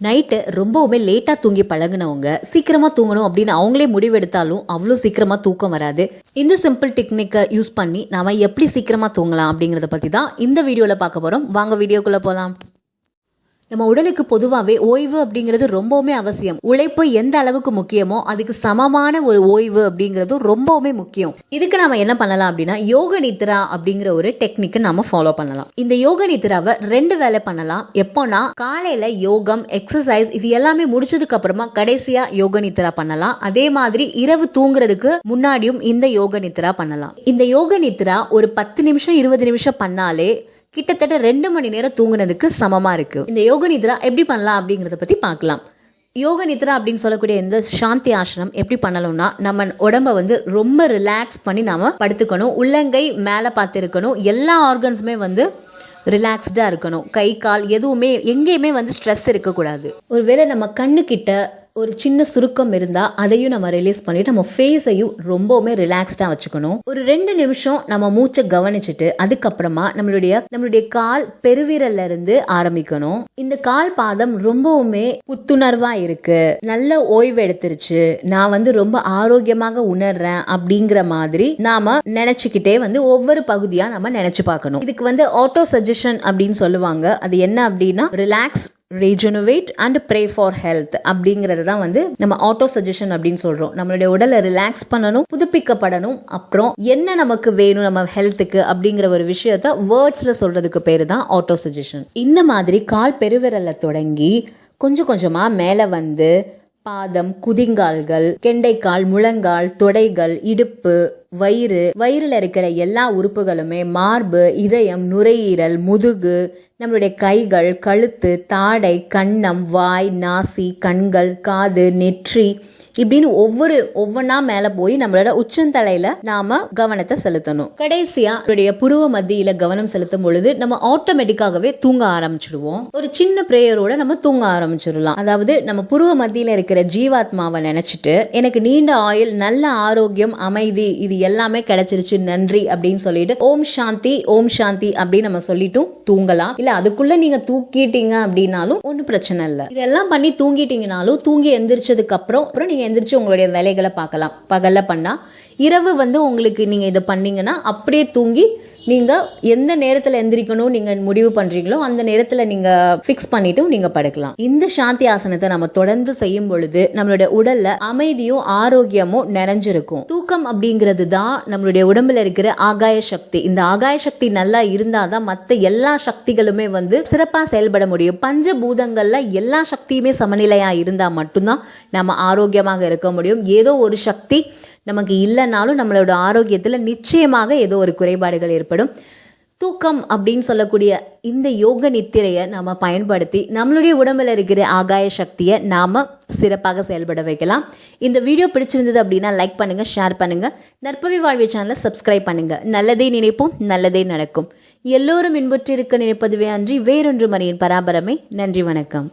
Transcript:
Night ரொம்பவுமே லேட்டாக தூங்கி பழகுனவங்க சீக்கிரமாக தூங்கணும் அப்படின்னு அவங்களே முடிவெடுத்தாலும் அவ்வளோ சீக்கிரமாக தூக்கம் வராது. இந்த சிம்பிள் டெக்னிக்கை யூஸ் பண்ணி நாம் எப்படி சீக்கிரமாக தூங்கலாம் அப்படிங்கிறத பற்றி தான் இந்த வீடியோவில் பார்க்க போகிறோம் வாங்க வீடியோக்குள்ளே போகலாம் நம்ம உடலுக்கு பொதுவாகவே ஓய்வு அப்படிங்கிறது ரொம்பவுமே அவசியம். உழைப்பு எந்த அளவுக்கு முக்கியமோ அதுக்கு சமமான ஒரு ஓய்வு அப்படிங்கிறதும் ரொம்பவுமே முக்கியம். இதுக்கு நாம என்ன பண்ணலாம் அப்படின்னா யோக நித்ரா அப்படிங்கிற ஒரு டெக்னிக்கை நம்ம ஃபாலோ பண்ணலாம். இந்த யோக நித்ராவை ரெண்டு வேலை பண்ணலாம். எப்போனா காலையில யோகம் எக்ஸசைஸ் இது எல்லாமே முடிச்சதுக்கு அப்புறமா கடைசியா யோக நித்ரா பண்ணலாம். அதே மாதிரி இரவு தூங்குறதுக்கு முன்னாடியும் இந்த யோக நித்ரா பண்ணலாம். இந்த யோக நித்ரா ஒரு பத்து நிமிஷம் இருபது நிமிஷம் பண்ணாலே கிட்டத்தட்ட ரெண்டு மணி நேரம் தூங்குனதுக்கு சமமாக இருக்கு. இந்த யோக நித்ரா எப்படி பண்ணலாம் அப்படிங்கிறத பற்றி பார்க்கலாம். யோக நித்ரா அப்படின்னு சொல்லக்கூடிய இந்த சாந்தி ஆசனம் எப்படி பண்ணணும்னா நம்ம உடம்ப வந்து ரொம்ப ரிலாக்ஸ் பண்ணி நாம படுத்துக்கணும். உள்ளங்கை மேலே பார்த்துருக்கணும். எல்லா ஆர்கன்ஸுமே வந்து ரிலாக்ஸ்டாக இருக்கணும். கை கால் எதுவுமே எங்கேயுமே வந்து ஸ்ட்ரெஸ் இருக்கக்கூடாது. ஒருவேளை நம்ம கண்ணுக்கிட்ட ஒரு சின்ன சுருக்கம் இருந்தால் அதையும் நம்ம ரிலீஸ் பண்ணிட்டு நம்ம ஃபேஸையும் ரொம்பவுமே ரிலாக்ஸ்டாக வச்சுக்கணும். ஒரு ரெண்டு நிமிஷம் நம்ம மூச்சை கவனிச்சுட்டு அதுக்கப்புறமா நம்மளுடைய நம்மளுடைய கால் பெருவிரல்ல இருந்து ஆரம்பிக்கணும். இந்த கால் பாதம் ரொம்பவுமே புத்துணர்வா இருக்கு. நல்ல ஓய்வு எடுத்துருச்சு. நான் வந்து ரொம்ப ஆரோக்கியமாக உணர்றேன் அப்படிங்கிற மாதிரி நாம நினைச்சுக்கிட்டே வந்து ஒவ்வொரு பகுதியா நம்ம நினைச்சு பார்க்கணும். இதுக்கு வந்து ஆட்டோ சஜஷன் அப்படின்னு சொல்லுவாங்க. அது என்ன அப்படின்னா relax rejuvenate and pray for health அப்படிங்கிறது தான் வந்து நம்ம ஆட்டோ சஜஷன் அப்படின்னு சொல்கிறோம் நம்மளுடைய உடலை ரிலாக்ஸ் பண்ணணும் புதுப்பிக்கப்படணும். அப்புறம் என்ன நமக்கு வேணும் நம்ம ஹெல்த்துக்கு அப்படிங்கிற ஒரு விஷயத்த வேர்ட்ஸில் சொல்கிறதுக்கு பேர் தான் ஆட்டோ சஜஷன் இந்த மாதிரி கால் பெருவிரலில் தொடங்கி கொஞ்சம் கொஞ்சமாக மேலே வந்து பாதம் குதிங்கால்கள் கெண்டைக்கால் முழங்கால் தொடைகள் இடுப்பு வயிறு வயிறில் இருக்கிற எல்லா உறுப்புகளுமே மார்பு இதயம் நுரையீரல் முதுகு நம்மளுடைய கைகள் கழுத்து தாடை கன்னம் வாய் நாசி கண்கள் காது நெற்றி இப்படின்னு ஒவ்வொரு ஒவ்வொன்னா மேலே போய் நம்மளோட உச்சந்தலையில நாம கவனத்தை செலுத்தணும். கடைசியா நம்மளுடைய புருவ மத்தியில கவனம் செலுத்தும் பொழுது நம்ம ஆட்டோமேட்டிக்காகவே தூங்க ஆரம்பிச்சிடுவோம். ஒரு சின்ன பிரேயரோட நம்ம தூங்க ஆரம்பிச்சிடலாம். அதாவது நம்ம புருவ மத்தியில இருக்கிற ஜீவாத்மாவை நினைச்சிட்டு எனக்கு நீண்ட ஆயுள் நல்ல ஆரோக்கியம் அமைதி இது எல்லாமே கிடைச்சிருச்சு. நன்றி அப்படின்னு சொல்லிட்டு ஓம் சாந்தி ஓம் சாந்தி அப்படின்னு நம்ம சொல்லிட்டும் தூங்கலாம். இல்ல அதுக்குள்ள நீங்க தூக்கிட்டீங்க அப்படின்னாலும் ஒன்றும் பிரச்சனை இல்லை. இதெல்லாம் பண்ணி தூங்கிட்டீங்கனாலும் தூங்கி எந்திரிச்சதுக்கு அப்புறம் அப்புறம் நீங்க எந்திரிச்சு உங்களுடைய வேலைகளை பார்க்கலாம். பகல்ல பண்ணா இரவு வந்து உங்களுக்கு நீங்கள் இதை பண்ணீங்கன்னா அப்படியே தூங்கி நீங்கள் எந்த நேரத்தில் எந்திரிக்கணும் நீங்கள் முடிவு பண்ணுறீங்களோ அந்த நேரத்தில் நீங்கள் ஃபிக்ஸ் பண்ணிட்டும் நீங்கள் படுக்கலாம். இந்த சாந்தி ஆசனத்தை நம்ம தொடர்ந்து செய்யும் பொழுது நம்மளுடைய உடலில் அமைதியும் ஆரோக்கியமும் நிறைஞ்சிருக்கும். தூக்கம் அப்படிங்கிறது தான் நம்மளுடைய உடம்புல இருக்கிற ஆகாய சக்தி. இந்த ஆகாய சக்தி நல்லா இருந்தால் தான் மற்ற எல்லா சக்திகளுமே வந்து சிறப்பாக செயல்பட முடியும். பஞ்ச பூதங்களில் எல்லா சக்தியுமே சமநிலையாக இருந்தால் மட்டும்தான் நம்ம ஆரோக்கியமாக இருக்க முடியும். ஏதோ ஒரு சக்தி நமக்கு இல்லை இல்லைனாலும் நம்மளோட ஆரோக்கியத்தில் நிச்சயமாக ஏதோ ஒரு குறைபாடுகள் ஏற்படும். தூக்கம் அப்படின்னு சொல்லக்கூடிய இந்த யோக நித்திரையை நாம பயன்படுத்தி நம்மளுடைய உடம்புல இருக்கிற ஆகாய சக்தியை நாம சிறப்பாக செயல்பட வைக்கலாம். இந்த வீடியோ பிடிச்சிருந்தது அப்படின்னா லைக் பண்ணுங்க ஷேர் பண்ணுங்க. நற்பவி வாழ்வி சேனலை சப்ஸ்கிரைப் பண்ணுங்க. நல்லதே நினைப்போம் நல்லதே நடக்கும். எல்லோரும் இன்புற்றிருக்க நினைப்பதுவே அன்றி வேறொன்று மறியின் பராபரமே. நன்றி வணக்கம்.